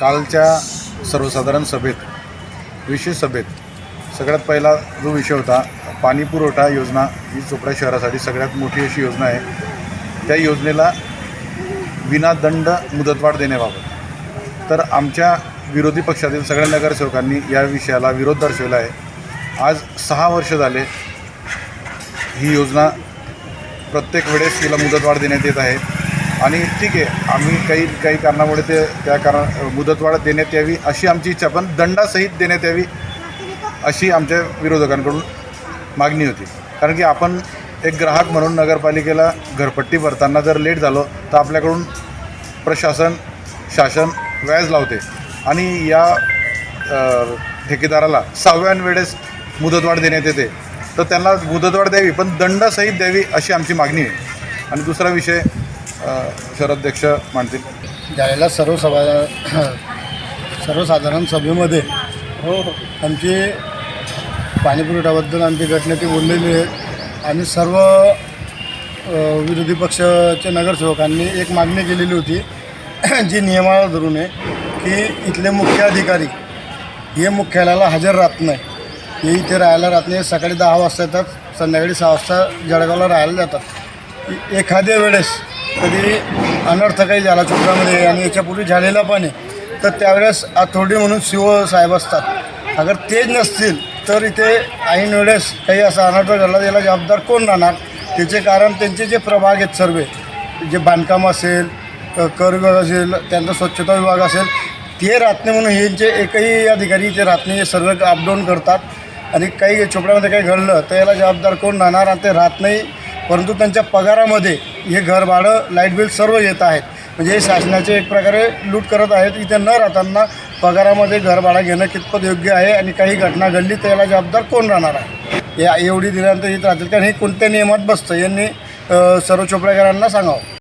कालच्या सर्वसाधारण सभेत विशेष सभेत सगळ्यात पहिला जो विषय होता पाणी पुरवठा योजना ही चोपडा शहरासाठी सगळ्यात मोठी अशी योजना आहे. त्या योजनेला विनादंड मुदतवाढ देण्याबाबत. तर आमच्या विरोधी पक्षातील सगळ्या नगरसेवकांनी या विषयाला विरोध दर्शवला आहे. आज सहा वर्ष झाले ही योजना प्रत्येक वेळेस तिला मुदतवाढ देण्यात येत आहे. आणि ठीक आहे आम्ही काही काही कारणामुळे ते त्या कारण मुदतवाढ देण्यात यावी अशी आमची इच्छा पण दंडासहित देण्यात यावी अशी आमच्या विरोधकांकडून मागणी होती. कारण की आपण एक ग्राहक म्हणून नगरपालिकेला घरपट्टी भरताना जर लेट झालो तर आपल्याकडून प्रशासन शासन व्याज लावते. आणि या ठेकेदाराला सहाव्यान वेळेस मुदतवाढ देण्यात येते. तर त्यांना मुदतवाढ द्यावी पण दंडसहित द्यावी अशी आमची मागणी आहे. आणि दुसरा विषय शहराध्यक्ष मांडतील. झालेल्या सर्व सभा सर्वसाधारण सभेमध्ये आमची पाणीपुरवठ्याबद्दल आमची घटना ती बोललेली आहे आम्ही सर्व अ, विरोधी पक्षाच्या नगरसेवकांनी एक मागणी केलेली होती जी नियमाला धरून आहे की इथले मुख्य अधिकारी हे मुख्यालयाला हजर राहत नाही. हे इथे राहायला राहत नाही. सकाळी दहा वाजता येतात संध्याकाळी सहा वाजता जळगावला राहायला जातात. एखाद्या वेळेस कधी अनर्थ काही झाला चुकल्यामध्ये आणि याच्यापूर्वी झालेला पण आहे. तर त्यावेळेस अथॉरिटी म्हणून शिव साहेब असतात. अगर तेच नसतील तर इथे ऐन वेळेस काही असा अनर्थ घडला याला जबाबदार कोण राहणार? त्याचे कारण त्यांचे जे प्रभाग आहेत सर्व जे बांधकाम असेल कर विभाग असेल त्यांचा स्वच्छता विभाग असेल ते राहत नाही म्हणून यांचे एकही अधिकारी ते राहत नाही हे सर्व अपडाऊन करतात. आणि काही चोपड्यामध्ये काही घडलं तर याला जबाबदार कोण राहणार? आणि ते राहत नाही परंतु त्यांच्या पगारामध्ये हे घर भाडं लाइट बिल सर्व येत आहेत. म्हणजे हे शासनाचे एक प्रकारे लूट करत आहेत. इथे न राहताना पगारामध्ये घर भाडा घेणं कितपत योग्य आहे आणि काही घटना घडली तर याला जबाबदार कोण राहणार आहे? या एवढी दिल्यानंतर येत राहतील. कारण हे कोणत्या नियमात बसतं? यांनी सर्व चोपडेकरांना सांगावं.